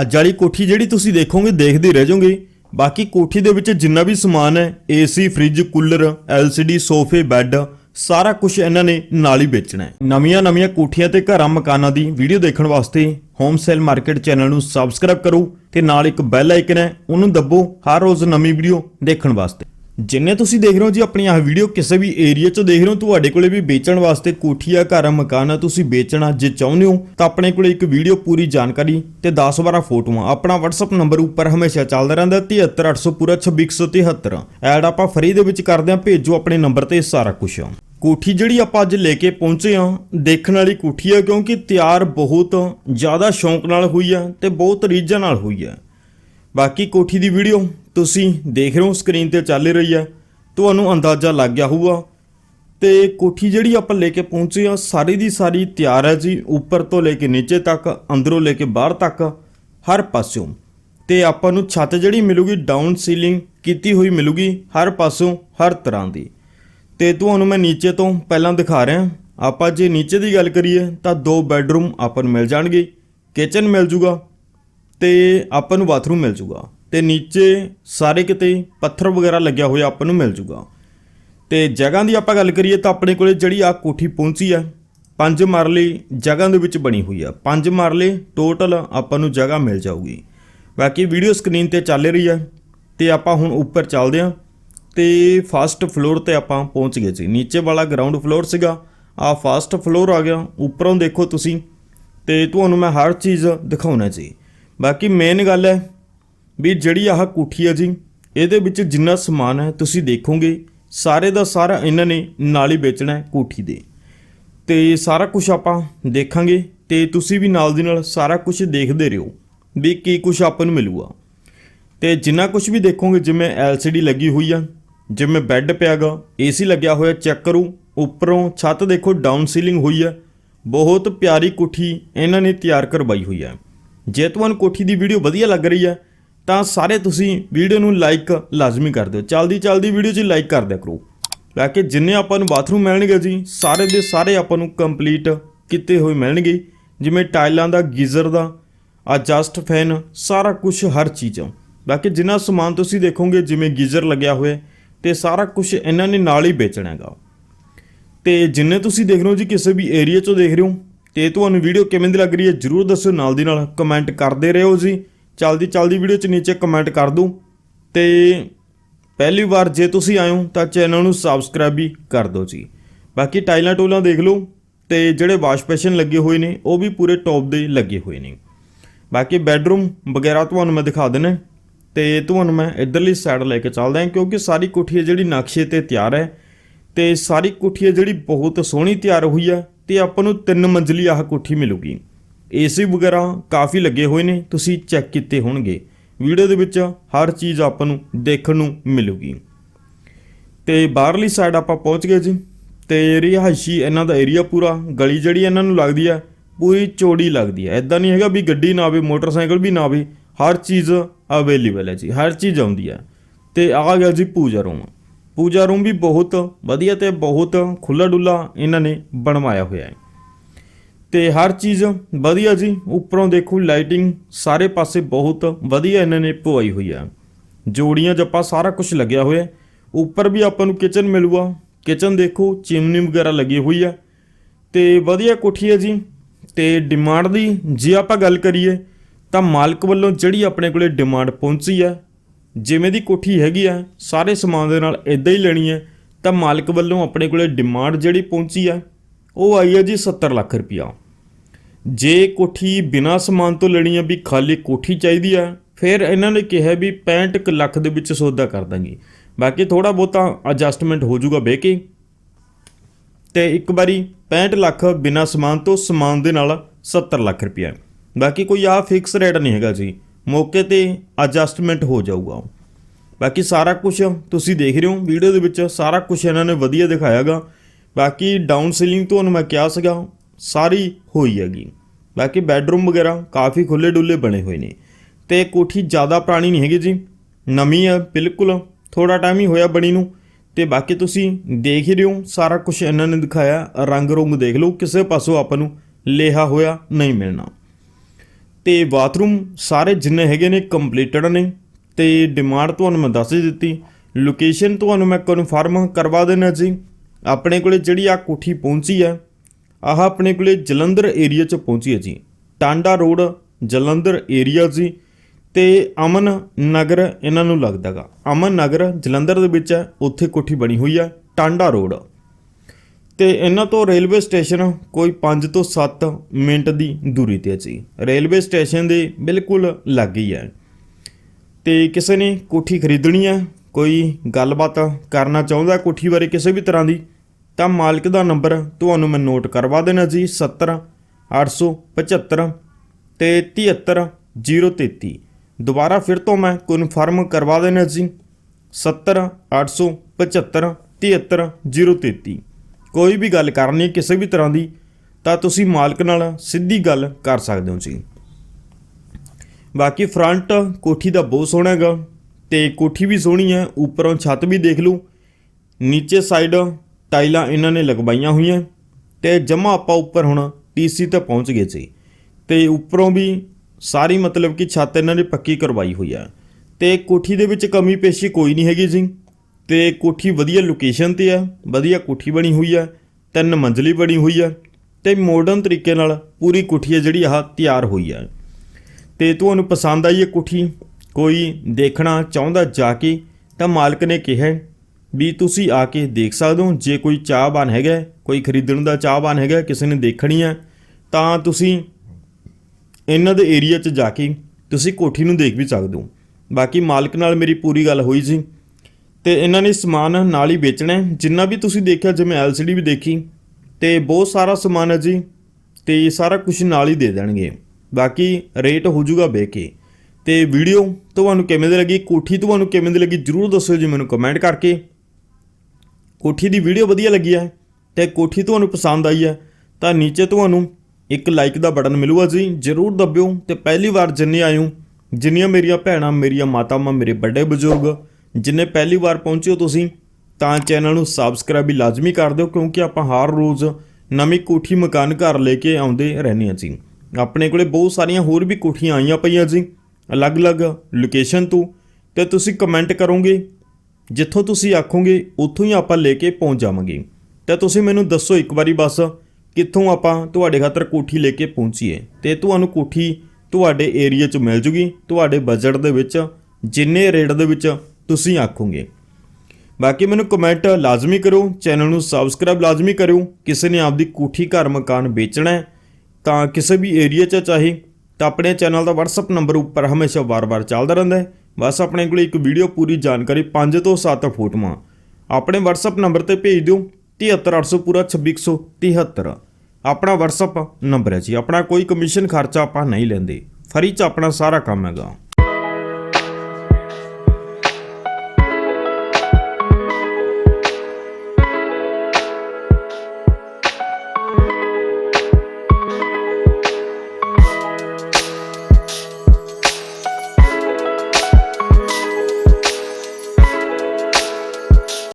ਅੱਜ ਵਾਲੀ ਕੋਠੀ ਜਿਹੜੀ ਤੁਸੀਂ ਦੇਖੋਗੇ, ਦੇਖਦੇ ਰਹਿ ਜਾਓਗੇ। ਬਾਕੀ ਕੋਠੀ ਦੇ ਵਿੱਚ ਜਿੰਨਾ ਵੀ ਸਮਾਨ ਹੈ ਏਸੀ ਫ੍ਰਿਜ ਕੂਲਰ LCD ਸੋਫੇ ਬੈੱਡ ਸਾਰਾ ਕੁਝ ਇਹਨਾਂ ਨੇ ਨਾਲ ਹੀ ਵੇਚਣਾ ਹੈ। ਨਵੀਆਂ ਨਵੀਆਂ ਕੋਠੀਆਂ ਤੇ ਘਰਾਂ ਮਕਾਨਾਂ ਦੀ ਵੀਡੀਓ ਦੇਖਣ ਵਾਸਤੇ ਹੋਮ ਸੇਲ ਮਾਰਕੀਟ ਚੈਨਲ ਨੂੰ ਸਬਸਕ੍ਰਾਈਬ ਕਰੋ ਤੇ ਨਾਲ ਇੱਕ ਬੈਲ ਆਈਕਨ ਹੈ, ਉਹਨੂੰ ਦੱਬੋ ਹਰ ਰੋਜ਼ ਨਵੀਂ ਵੀਡੀਓ ਦੇਖਣ ਵਾਸਤੇ। ਜਿੰਨੇ ਤੁਸੀਂ ਦੇਖ ਰਹੇ ਹੋ ਜੀ ਆਪਣੀ ਆਹ ਵੀਡੀਓ ਕਿਸੇ ਵੀ ਏਰੀਆ 'ਚ ਦੇਖ ਰਹੇ ਹੋ, ਤੁਹਾਡੇ ਕੋਲੇ ਵੀ ਵੇਚਣ ਵਾਸਤੇ ਕੋਠੀ ਆ ਘਰ ਆ ਮਕਾਨ ਆ, ਤੁਸੀਂ ਵੇਚਣਾ ਜੇ ਚਾਹੁੰਦੇ ਹੋ, ਤਾਂ ਆਪਣੇ ਕੋਲੇ ਇੱਕ ਵੀਡੀਓ ਪੂਰੀ ਜਾਣਕਾਰੀ ਤੇ 10-12 ਫੋਟੋਆਂ। ਆਪਣਾ WhatsApp ਨੰਬਰ ਉੱਪਰ ਹਮੇਸ਼ਾ ਚੱਲਦਾ ਰਹਿੰਦਾ 73800 ਪੂਰਾ 26173 ਐਡ ਆਪਾਂ ਫਰੀ ਦੇ ਵਿੱਚ ਕਰਦੇ ਹਾਂ, ਭੇਜੋ ਆਪਣੇ ਨੰਬਰ ਤੇ ਸਾਰਾ ਕੁਝ ਕੋਠੀ ਜਿਹੜੀ ਆਪਾਂ ਅੱਜ ਲੈ ਕੇ ਪਹੁੰਚੇ ਆ ਦੇਖਣ ਵਾਲੀ ਕੋਠੀ ਆ, ਕਿਉਂਕਿ ਤਿਆਰ ਬਹੁਤ ਜ਼ਿਆਦਾ ਸ਼ੌਂਕ ਨਾਲ ਹੋਈ ਆ ਤੇ ਬਹੁਤ ਰੀਝਾਂ ਨਾਲ ਹੋਈ ਆ। ਬਾਕੀ ਕੋਠੀ ਦੀ ਵੀਡੀਓ ਤੁਸੀਂ ਦੇਖ ਰਹੇ ਹੋ ਸਕਰੀਨ ਤੇ ਚੱਲ ਰਹੀ ਹੈ। ਤੁਹਾਨੂੰ ਅੰਦਾਜ਼ਾ ਲੱਗ ਗਿਆ ਹੋਊਗਾ। ਤੇ ਕੋਠੀ ਜਿਹੜੀ ਆਪਾਂ ਲੈ ਕੇ ਪਹੁੰਚੇ ਆ ਸਾਰੀ ਦੀ ਸਾਰੀ ਤਿਆਰ ਹੈ ਜੀ, ਉੱਪਰ ਤੋਂ ਲੈ ਕੇ ਨੀਚੇ ਤੱਕ, ਅੰਦਰੋਂ ਲੈ ਕੇ ਬਾਹਰ ਤੱਕ, ਹਰ ਪਾਸਿਓਂ। ਤੇ ਆਪਾਂ ਨੂੰ ਛੱਤ ਜਿਹੜੀ ਮਿਲੂਗੀ ਡਾਊਨ ਸੀਲਿੰਗ ਕੀਤੀ ਹੋਈ ਮਿਲੂਗੀ, ਹਰ ਪਾਸੋਂ ਹਰ ਤਰ੍ਹਾਂ ਦੀ। ਤੇ ਤੁਹਾਨੂੰ ਮੈਂ ਨੀਚੇ ਤੋਂ ਪਹਿਲਾਂ ਦਿਖਾ ਰਿਹਾ ਆਪਾਂ ਜੇ ਨੀਚੇ ਦੀ ਗੱਲ ਕਰੀਏ, ਤਾਂ ਦੋ ਬੈੱਡਰੂਮ ਆਪਾਂ ਨੂੰ ਮਿਲ ਜਾਣਗੇ। ਕਿਚਨ ਮਿਲ ਜੂਗਾ ਤੇ ਆਪਾਂ ਨੂੰ ਬਾਥਰੂਮ ਮਿਲ ਜੂਗਾ। ਤੇ ਨੀਚੇ ਸਾਰੇ ਕਿਤੇ ਪੱਥਰ ਵਗੈਰਾ ਲੱਗਿਆ ਹੋਇਆ ਆਪਾਂ ਨੂੰ ਮਿਲ ਜੂਗਾ। ਤੇ ਜਗ੍ਹਾ ਦੀ ਆਪਾਂ ਗੱਲ ਕਰੀਏ ਤਾਂ ਆਪਣੇ ਕੋਲੇ ਜਿਹੜੀ ਆ ਕੋਠੀ ਪਹੁੰਚੀ ਆ ਪੰਜ ਮਰਲੇ ਜਗ੍ਹਾ ਦੇ ਵਿੱਚ ਬਣੀ ਹੋਈ ਆ ਪੰਜ ਮਰਲੇ ਟੋਟਲ ਆਪਾਂ ਨੂੰ ਜਗ੍ਹਾ ਮਿਲ ਜਾਊਗੀ। ਬਾਕੀ ਵੀਡੀਓ ਸਕਰੀਨ ਤੇ ਚੱਲ ਰਹੀ ਆ ਤੇ ਆਪਾਂ ਹੁਣ ਉੱਪਰ ਚੱਲਦੇ ਆ ਤੇ ਫਸਟ ਫਲੋਰ ਤੇ ਆਪਾਂ ਪਹੁੰਚ ਗਏ ਸੀ ਨੀਚੇ ਵਾਲਾ ਗਰਾਊਂਡ ਫਲੋਰ ਸੀਗਾ। ਆ ਫਸਟ ਫਲੋਰ ਆ ਗਿਆ। ਉੱਪਰੋਂ ਦੇਖੋ ਤੁਸੀਂ। ਤੇ ਤੁਹਾਨੂੰ ਮੈਂ ਹਰ ਚੀਜ਼ ਦਿਖਾਉਣਾ ਜੀ। ਬਾਕੀ ਮੇਨ ਗੱਲ ਹੈ ਵੀ ਜਿਹੜੀ ਆਹ ਕੋਠੀ ਹੈ ਜੀ, ਇਹਦੇ ਵਿੱਚ ਜਿੰਨਾ ਸਮਾਨ ਹੈ, ਤੁਸੀਂ ਦੇਖੋਗੇ, ਸਾਰੇ ਦਾ ਸਾਰਾ ਇਹਨਾਂ ਨੇ ਨਾਲ ਹੀ ਵੇਚਣਾ ਹੈ ਕੋਠੀ ਦੇ। ਤੇ ਸਾਰਾ ਕੁਝ ਆਪਾਂ ਦੇਖਾਂਗੇ, ਤੇ ਤੁਸੀਂ ਵੀ ਨਾਲ ਦੀ ਨਾਲ ਸਾਰਾ ਕੁਝ ਦੇਖਦੇ ਰਹੋ ਵੀ ਕੀ ਕੁਝ ਆਪਾਂ ਨੂੰ ਮਿਲੂਗਾ। ਤੇ ਜਿੰਨਾ ਕੁਝ ਵੀ ਦੇਖੋਗੇ, ਜਿਵੇਂ LCD ਲੱਗੀ ਹੋਈ ਆ, ਜਿਵੇਂ ਬੈੱਡ ਪਿਆਗਾ, AC ਲੱਗਿਆ ਹੋਇਆ ਚੈੱਕ ਕਰੋ, ਉੱਪਰੋਂ ਛੱਤ ਦੇਖੋ ਡਾਊਨ ਸੀਲਿੰਗ ਹੋਈ ਆ, ਬਹੁਤ ਪਿਆਰੀ ਕੋਠੀ ਇਹਨਾਂ ਨੇ ਤਿਆਰ ਕਰਵਾਈ ਹੋਈ ਆ। ਜੇ ਤੁਹਾਨੂੰ ਕੋਠੀ ਦੀ ਵੀਡੀਓ ਵਧੀਆ ਲੱਗ ਰਹੀ ਹੈ, ਤਾਂ ਸਾਰੇ ਤੁਸੀਂ ਵੀਡੀਓ ਨੂੰ ਲਾਈਕ ਲਾਜ਼ਮੀ ਕਰ ਦਿਓ। ਚਲਦੀ ਚਲਦੀ ਵੀਡੀਓ 'ਚ ਲਾਈਕ ਕਰ ਦਿਆ ਕਰੋ। ਬਾਕੀ ਜਿੰਨੇ ਆਪਾਂ ਨੂੰ ਬਾਥਰੂਮ ਮਿਲਣਗੇ ਜੀ, ਸਾਰੇ ਦੇ ਸਾਰੇ ਆਪਾਂ ਨੂੰ ਕੰਪਲੀਟ ਕੀਤੇ ਹੋਏ ਮਿਲਣਗੇ। ਜਿਵੇਂ ਟਾਈਲਾਂ ਦਾ, ਗੀਜ਼ਰ ਦਾ ਐਡਜਸਟ ਫੈਨ ਸਾਰਾ ਕੁਝ ਹਰ ਚੀਜ਼ ਬਾਕੀ ਜਿੰਨਾ ਸਮਾਨ ਤੁਸੀਂ ਦੇਖੋਗੇ, ਜਿਵੇਂ ਗੀਜ਼ਰ ਲੱਗਿਆ ਹੋਇਆ, ਤੇ ਸਾਰਾ ਕੁਝ ਇਹਨਾਂ ਨੇ ਨਾਲ ਹੀ ਵੇਚਣਾ ਹੈਗਾ। ਤੇ ਜਿੰਨੇ ਤੁਸੀਂ ਦੇਖ ਰਹੇ ਹੋ ਜੀ, ਕਿਸੇ ਵੀ ਏਰੀਆ 'ਚੋਂ ਦੇਖ ਰਹੇ ਹੋ ਤੇ ਤੁਹਾਨੂੰ ਵੀਡੀਓ ਕਿਵੇਂ ਦੀ ਲੱਗ ਰਹੀ ਹੈ ਜਰੂਰ ਦੱਸੋ ਨਾਲ ਦੀ ਨਾਲ ਕਮੈਂਟ ਕਰਦੇ ਰਹੋ ਜੀ। ਚਲਦੀ ਚਲਦੀ ਵੀਡੀਓ 'ਚ ਨੀਚੇ ਕਮੈਂਟ ਕਰ ਦਿਓ ਤੇ ਪਹਿਲੀ ਵਾਰ ਜੇ ਤੁਸੀਂ ਆਏ ਹੋ ਤਾਂ ਚੈਨਲ ਨੂੰ ਸਬਸਕ੍ਰਾਈਬ ਵੀ ਕਰ ਦਿਓ ਜੀ। ਬਾਕੀ ਟਾਈਲਾਂ ਟੂਲਾਂ ਦੇਖ ਲਓ ਤੇ ਜਿਹੜੇ ਵਾਸ਼ ਬੇਸਿਨ ਲੱਗੇ ਹੋਏ ਨੇ, ਉਹ ਵੀ ਪੂਰੇ ਟੌਪ ਦੇ ਲੱਗੇ ਹੋਏ ਨੇ। ਬਾਕੀ ਬੈੱਡਰੂਮ ਵਗੈਰਾ ਤੁਹਾਨੂੰ ਮੈਂ ਦਿਖਾ ਦੇਣਾ ਤੇ ਤੁਹਾਨੂੰ ਮੈਂ ਇਧਰਲੀ ਸਾਈਡ ਲੈ ਕੇ ਚੱਲਦਾ ਹਾਂ, ਕਿਉਂਕਿ ਸਾਰੀ ਕੋਠੀ ਹੈ ਜਿਹੜੀ ਨਕਸ਼ੇ ਤੇ ਤਿਆਰ ਹੈ। ਤੇ ਸਾਰੀ ਕੋਠੀ ਹੈ ਜਿਹੜੀ ਬਹੁਤ ਸੋਹਣੀ ਤਿਆਰ ਹੋਈ ਹੈ। ਤੇ ਆਪਾਂ ਨੂੰ ਤਿੰਨ ਮੰਜ਼ਲੀ ਆਹ ਕੋਠੀ ਮਿਲੂਗੀ। ਏਸੀ ਵਗੈਰਾ ਕਾਫੀ ਲੱਗੇ ਹੋਏ ਨੇ, ਤੁਸੀਂ ਚੈੱਕ ਕੀਤੇ ਹੋਣਗੇ। ਵੀਡੀਓ ਦੇ ਵਿੱਚ ਹਰ ਚੀਜ਼ ਆਪਾਂ ਨੂੰ ਦੇਖਣ ਨੂੰ ਮਿਲੂਗੀ। ਤੇ ਬਾਹਰਲੀ ਸਾਈਡ ਆਪਾਂ ਪਹੁੰਚ ਗਏ ਜੀ। ਤੇ ਰਿਹਾਇਸ਼ੀ ਇਹਨਾਂ ਦਾ ਏਰੀਆ ਪੂਰਾ, ਗਲੀ ਜਿਹੜੀ ਇਹਨਾਂ ਨੂੰ ਲੱਗਦੀ ਹੈ, ਪੂਰੀ ਚੌੜੀ ਲੱਗਦੀ ਹੈ। ਐਦਾਂ ਨਹੀਂ ਹੈਗਾ ਵੀ ਗੱਡੀ ਨਾ ਆਵੇ, ਮੋਟਰਸਾਈਕਲ ਵੀ ਨਾ ਆਵੇ, ਹਰ ਚੀਜ਼ ਅਵੇਲੇਬਲ ਹੈ ਜੀ, ਹਰ ਚੀਜ਼ ਆਉਂਦੀ ਹੈ। ਤੇ ਆ ਗਿਆ ਜੀ ਪੂਜਾ ਰੂਮ। ਪੂਜਾ ਰੂਮ ਵੀ ਬਹੁਤ ਵਧੀਆ ਤੇ ਬਹੁਤ ਖੁੱਲਾ ਡੁੱਲਾ ਇਹਨਾਂ ਨੇ ਬਣਵਾਇਆ ਹੋਇਆ ਹੈ। ਤੇ ਹਰ ਚੀਜ਼ ਵਧੀਆ ਜੀ, ਉੱਪਰੋਂ ਦੇਖੋ ਲਾਈਟਿੰਗ ਸਾਰੇ ਪਾਸੇ ਬਹੁਤ ਵਧੀਆ ਇਹਨਾਂ ਨੇ ਪਵਾਈ ਹੋਈ ਹੈ। ਜੋੜੀਆਂ ਜੱਪਾ ਸਾਰਾ ਕੁਝ ਲੱਗਿਆ ਹੋਇਆ ਉੱਪਰ ਵੀ ਆਪਾਂ ਨੂੰ ਕਿਚਨ ਮਿਲੂਗਾ। ਕਿਚਨ ਦੇਖੋ ਚਿਮਨੀ ਵਗੈਰਾ ਲੱਗੀ ਹੋਈ ਹੈ। ਤੇ ਵਧੀਆ ਕੋਠੀ ਹੈ ਜੀ। ਤੇ ਡਿਮਾਂਡ ਦੀ ਜੇ ਆਪਾਂ ਗੱਲ ਕਰੀਏ ਤਾਂ ਮਾਲਕ ਵੱਲੋਂ ਜਿਹੜੀ ਆਪਣੇ ਕੋਲੇ ਡਿਮਾਂਡ ਪਹੁੰਚੀ ਹੈ ਜਿਵੇਂ ਦੀ ਕੋਠੀ ਹੈਗੀ ਆ, ਸਾਰੇ ਸਮਾਨ ਦੇ ਨਾਲ ਇਦਾਂ ਹੀ ਲੈਣੀ ਹੈ ਤਾਂ ਮਾਲਕ ਵੱਲੋਂ ਆਪਣੇ ਕੋਲੇ ਡਿਮਾਂਡ ਜਿਹੜੀ ਪਹੁੰਚੀ ਹੈ ਉਹ ਆਈ ਹੈ ਜੀ 70 ਲੱਖ ਰੁਪਇਆ। ਜੇ ਕੋਠੀ ਬਿਨਾ ਸਮਾਨ ਤੋਂ ਲੈਣੀ ਹੈ ਵੀ ਖਾਲੀ ਕੋਠੀ ਚਾਹੀਦੀ ਆ, ਫਿਰ ਇਹਨਾਂ ਨੇ ਕਿਹਾ ਵੀ 65 ਕੁ ਲੱਖ ਦੇ ਵਿੱਚ ਸੌਦਾ ਕਰ ਦਾਂਗੇ। ਬਾਕੀ ਥੋੜਾ ਬਹੁਤਾ ਐਡਜਸਟਮੈਂਟ ਹੋ ਜਾਊਗਾ ਬਹਿ ਕੇ। ਤੇ ਇੱਕ ਵਾਰੀ 65 ਲੱਖ ਬਿਨਾ ਸਮਾਨ ਤੋਂ ਸਮਾਨ ਦੇ ਨਾਲ 70 ਲੱਖ ਰੁਪਇਆ। ਬਾਕੀ ਕੋਈ ਆ ਫਿਕਸ ਰੇਟ ਨਹੀਂ ਹੈਗਾ ਜੀ। ਮੌਕੇ ਤੇ ਐਡਜਸਟਮੈਂਟ ਹੋ ਜਾਊਗਾ। ਬਾਕੀ ਸਾਰਾ ਕੁਝ ਤੁਸੀਂ ਦੇਖ ਰਹੇ ਹੋ। ਵੀਡੀਓ ਦੇ ਵਿੱਚ ਸਾਰਾ ਕੁਝ ਇਹਨਾਂ ਨੇ ਵਧੀਆ ਦਿਖਾਇਆਗਾ। ਬਾਕੀ ਡਾਊਨ ਸੀਲਿੰਗ ਤੁਹਾਨੂੰ ਮੈਂ ਕਿਹਾ ਸੀਗਾ, ਸਾਰੀ ਹੋਈ ਹੈਗੀ। ਬਾਕੀ ਬੈੱਡਰੂਮ ਵਗੈਰਾ ਕਾਫੀ ਖੁੱਲੇ ਡੁੱਲੇ ਬਣੇ ਹੋਏ ਨੇ। ਤੇ ਕੋਠੀ ਜ਼ਿਆਦਾ ਪੁਰਾਣੀ ਨਹੀਂ ਹੈਗੀ ਜੀ। ਨਵੀਂ ਹੈ, ਬਿਲਕੁਲ ਥੋੜਾ ਟਾਈਮ ਹੀ ਹੋਇਆ ਬਣੀ ਨੂੰ। ਤੇ ਬਾਕੀ ਤੁਸੀਂ ਦੇਖ ਹੀ ਰਹੇ ਹੋ, ਸਾਰਾ ਕੁਝ ਇਹਨਾਂ ਨੇ ਦਿਖਾਇਆ। ਰੰਗ ਰੁੰਗ ਦੇਖ ਲਓ, ਕਿਸੇ ਪਾਸੋਂ ਆਪਾਂ ਨੂੰ ਲੇਹਾ ਹੋਇਆ ਨਹੀਂ ਮਿਲਣਾ। ਤੇ ਬਾਥਰੂਮ ਸਾਰੇ ਜਿੰਨੇ ਹੈਗੇ ਨੇ ਕੰਪਲੀਟਡ ਨੇ ਤੇ ਡਿਮਾਂਡ ਤੁਹਾਨੂੰ ਮੈਂ ਦੱਸ ਹੀ ਦਿੱਤੀ। ਲੋਕੇਸ਼ਨ ਤੁਹਾਨੂੰ ਮੈਂ ਕਨਫਰਮ ਕਰਵਾ ਦੇਣਾ ਜੀ। ਆਪਣੇ ਕੋਲੇ ਜਿਹੜੀ ਆ ਕੋਠੀ ਪਹੁੰਚੀ ਹੈ, ਆਹ ਆਪਣੇ ਕੋਲੇ ਜਲੰਧਰ ਏਰੀਆ 'ਚ ਪਹੁੰਚੀ ਹੈ ਜੀ। ਟਾਂਡਾ ਰੋਡ, ਜਲੰਧਰ ਏਰੀਆ ਜੀ। ਤੇ ਅਮਨ ਨਗਰ ਇਹਨਾਂ ਨੂੰ ਲੱਗਦਾਗਾ ਅਮਨ ਨਗਰ ਜਲੰਧਰ ਦੇ ਵਿੱਚ ਹੈ, ਉੱਥੇ ਕੋਠੀ ਬਣੀ ਹੋਈ ਹੈ, ਟਾਂਡਾ ਰੋਡ। ਤੇ ਇਹਨਾਂ ਤੋਂ ਰੇਲਵੇ ਸਟੇਸ਼ਨ ਕੋਈ 5 ਤੋਂ 7 ਮਿੰਟ ਦੀ ਦੂਰੀ ਤੇ ਹੈ ਜੀ ਰੇਲਵੇ ਸਟੇਸ਼ਨ ਦੇ ਬਿਲਕੁਲ ਲਾਗੇ ਹੀ ਹੈ। ਤੇ ਕਿਸੇ ਨੇ ਕੋਠੀ ਖਰੀਦਣੀ ਹੈ, ਕੋਈ ਗੱਲਬਾਤ ਕਰਨਾ ਚਾਹੁੰਦਾ ਕੋਠੀ ਬਾਰੇ ਕਿਸੇ ਵੀ ਤਰ੍ਹਾਂ ਦੀ, ਤਾਂ ਮਾਲਕ ਦਾ ਨੰਬਰ ਤੁਹਾਨੂੰ ਮੈਂ ਨੋਟ ਕਰਵਾ ਦੇਣਾ ਜੀ 70 875 ਤੇ 73033 ਦੁਬਾਰਾ ਫਿਰ ਤੋਂ ਮੈਂ ਕਨਫਰਮ ਕਰਵਾ ਦੇਣਾ ਜੀ 70 875 73033 ਕੋਈ ਵੀ ਗੱਲ ਕਰਨੀ ਕਿਸੇ ਵੀ ਤਰ੍ਹਾਂ ਦੀ, ਤਾਂ ਤੁਸੀਂ ਮਾਲਕ ਨਾਲ ਸਿੱਧੀ ਗੱਲ ਕਰ ਸਕਦੇ ਹੋ ਜੀ। ਬਾਕੀ ਫਰੰਟ ਕੋਠੀ ਦਾ ਬਹੁਤ ਸੋਹਣਾ ਹੈਗਾ, ਤੇ ਕੋਠੀ ਵੀ ਸੋਹਣੀ ਹੈ, ਉੱਪਰੋਂ ਛੱਤ ਵੀ ਦੇਖ ਲਓ। ਨੀਚੇ ਸਾਈਡ ਟਾਈਲਾਂ ਇਹਨਾਂ ਨੇ ਲਗਵਾਈਆਂ ਹੋਈਆਂ, ਤੇ ਜਮਾ ਆਪਾਂ ਉੱਪਰ ਹੁਣ ਟੀਸੀ ਤੇ ਪਹੁੰਚ ਗਏ ਸੀ। ਤੇ ਉੱਪਰੋਂ ਵੀ ਸਾਰੀ ਮਤਲਬ ਕਿ ਛੱਤ ਇਹਨਾਂ ਨੇ ਪੱਕੀ ਕਰਵਾਈ ਹੋਈ ਹੈ ਤੇ ਕੋਠੀ ਦੇ ਵਿੱਚ ਕਮੀ ਪੇਸ਼ੀ ਕੋਈ ਨਹੀਂ ਹੈਗੀ ਜੀ। ਤੇ ਕੋਠੀ ਵਧੀਆ ਲੋਕੇਸ਼ਨ ਤੇ ਹੈ ਵਧੀਆ ਕੋਠੀ ਬਣੀ ਹੋਈ ਹੈ ਤਿੰਨ ਮੰਜ਼ਲੀ ਬਣੀ ਹੋਈ ਆ, ਤੇ ਮਾਡਰਨ ਤਰੀਕੇ ਨਾਲ ਪੂਰੀ ਕੋਠੀ ਹੈ ਜਿਹੜੀ ਆਹ ਤਿਆਰ ਹੋਈ ਹੈ ਤੇ ਤੁਹਾਨੂੰ ਪਸੰਦ ਆਈ ਇਹ ਕੋਠੀ, ਕੋਈ ਦੇਖਣਾ ਚਾਹੁੰਦਾ ਜਾ ਕੇ ਤਾਂ ਮਾਲਕ ਨੇ ਕਿਹਾ ਵੀ ਤੁਸੀਂ ਆ ਕੇ ਦੇਖ ਸਕਦੇ ਹੋ, ਜੇ ਕੋਈ ਚਾਹਵਾਨ ਹੈਗਾ, ਕੋਈ ਖਰੀਦਣ ਦਾ ਚਾਹਵਾਨ ਹੈਗਾ, ਕਿਸੇ ਨੇ ਦੇਖਣੀ ਹੈ ਤਾਂ ਤੁਸੀਂ ਇਹਨਾਂ ਦੇ ਏਰੀਆ 'ਚ ਜਾ ਕੇ ਤੁਸੀਂ ਕੋਠੀ ਨੂੰ ਦੇਖ ਵੀ ਸਕਦੇ ਹੋ। ਬਾਕੀ ਮਾਲਕ ਨਾਲ ਮੇਰੀ ਪੂਰੀ ਗੱਲ ਹੋਈ ਸੀ। ਤੇ ਇਹਨਾਂ ਨੇ ਸਮਾਨ ਨਾਲ ਹੀ ਵੇਚਣਾ ਜਿੰਨਾ ਵੀ ਤੁਸੀਂ ਦੇਖਿਆ, ਜਿਵੇਂ LCD ਵੀ ਦੇਖੀ, ਤੇ ਬਹੁਤ ਸਾਰਾ ਸਮਾਨ ਹੈ ਜੀ, ਤੇ ਸਾਰਾ ਕੁਝ ਨਾਲ ਹੀ ਦੇ ਦੇਣਗੇ। ਬਾਕੀ ਰੇਟ ਹੋ ਜਾਊਗਾ ਵੇ ਕੇ। ਤੇ ਵੀਡੀਓ ਤੁਹਾਨੂੰ ਕਿਵੇਂ ਦੀ ਲੱਗੀ, ਕੋਠੀ ਤੁਹਾਨੂੰ ਕਿਵੇਂ ਦੀ ਲੱਗੀ, ਜਰੂਰ ਦੱਸਿਓ ਜੀ ਮੈਨੂੰ ਕਮੈਂਟ ਕਰਕੇ। ਕੋਠੀ ਦੀ ਵੀਡੀਓ ਵਧੀਆ ਲੱਗੀ ਹੈ ਤੇ ਕੋਠੀ ਤੁਹਾਨੂੰ ਪਸੰਦ ਆਈ ਹੈ, ਤਾਂ ਨੀਚੇ ਤੁਹਾਨੂੰ ਇੱਕ ਲਾਈਕ ਦਾ ਬਟਨ ਮਿਲੂਗਾ ਜੀ, ਜਰੂਰ ਦਬਿਓ। ਤੇ ਪਹਿਲੀ ਵਾਰ ਜਿੰਨੇ ਆਇਓ ਜਿੰਨੀਆਂ ਮੇਰੀਆਂ ਭੈਣਾਂ, ਮੇਰੀਆਂ ਮਾਤਾਵਾਂ, ਮੇਰੇ ਵੱਡੇ ਬਜ਼ੁਰਗ ਜਿੰਨੇ ਪਹਿਲੀ ਵਾਰ ਪਹੁੰਚਿਓ ਤੁਸੀਂ, ਤਾਂ ਚੈਨਲ ਨੂੰ ਸਬਸਕ੍ਰਾਈਬ ਵੀ ਲਾਜ਼ਮੀ ਕਰ ਦਿਓ, ਕਿਉਂਕਿ ਆਪਾਂ ਹਰ ਰੋਜ਼ ਨਵੀਂ ਕੋਠੀ ਮਕਾਨ ਘਰ ਲੈ ਕੇ ਆਉਂਦੇ ਰਹਿੰਦੇ ਹਾਂ ਜੀ। ਆਪਣੇ ਕੋਲੇ ਬਹੁਤ ਸਾਰੀਆਂ ਹੋਰ ਵੀ ਕੋਠੀਆਂ ਆਈਆਂ ਪਈਆਂ ਜੀ, ਅਲੱਗ-ਅਲੱਗ ਲੋਕੇਸ਼ਨ ਤੋਂ। ਤੇ ਤੁਸੀਂ ਕਮੈਂਟ ਕਰੋਗੇ, ਜਿੱਥੋਂ ਤੁਸੀਂ ਆਖੋਗੇ, ਉੱਥੋਂ ਹੀ ਆਪਾਂ ਲੈ ਕੇ ਪਹੁੰਚ ਜਾਵਾਂਗੇ। ਤਾਂ ਤੁਸੀਂ ਮੈਨੂੰ ਦੱਸੋ ਇੱਕ ਵਾਰੀ ਬਸ, ਕਿੱਥੋਂ ਆਪਾਂ ਤੁਹਾਡੇ ਖਾਤਰ ਕੋਠੀ ਲੈ ਕੇ ਪਹੁੰਚੀਏ? ਤੇ ਤੁਹਾਨੂੰ ਕੋਠੀ ਤੁਹਾਡੇ ਏਰੀਆ 'ਚ ਮਿਲ ਜੂਗੀ, ਤੁਹਾਡੇ ਬਜਟ ਦੇ ਵਿੱਚ, ਜਿੰਨੇ ਰੇਟ ਦੇ ਵਿੱਚ ਤੁਸੀਂ ਆਖੋਗੇ। ਬਾਕੀ ਮੈਨੂੰ ਕਮੈਂਟ ਲਾਜ਼ਮੀ ਕਰੋ ਚੈਨਲ ਨੂੰ ਸਬਸਕ੍ਰਾਈਬ ਲਾਜ਼ਮੀ ਕਰਿਓ। ਕਿਸੇ ਨੇ ਆਪਦੀ ਕੋਠੀ, ਘਰ, ਮਕਾਨ ਵੇਚਣਾ ਹੈ, ਤਾਂ ਕਿਸੇ ਵੀ ਏਰੀਆ 'ਚ ਚਾਹੇ, ਤਾਂ ਆਪਣੇ ਚੈਨਲ ਦਾ WhatsApp ਨੰਬਰ ਉੱਪਰ ਹਮੇਸ਼ਾ ਵਾਰ-ਵਾਰ ਚੱਲਦਾ ਰਹਿੰਦਾ ਹੈ। ਬਸ ਆਪਣੇ ਕੋਲ ਇੱਕ ਵੀਡੀਓ ਪੂਰੀ ਜਾਣਕਾਰੀ 5 ਤੋਂ 7 ਫੋਟੋਆਂ। ਆਪਣੇ WhatsApp ਨੰਬਰ ਤੇ ਭੇਜ ਦਿਓ 73800 ਪੂਰਾ 2673 ਆਪਣਾ WhatsApp ਨੰਬਰ ਹੈ ਜੀ, ਆਪਣਾ ਕੋਈ ਕਮਿਸ਼ਨ ਖਰਚਾ ਆਪਾਂ ਨਹੀਂ ਲੈਂਦੇ। ਫਰੀ 'ਚ ਆਪਣਾ ਸਾਰਾ ਕੰਮ ਹੈਗਾ।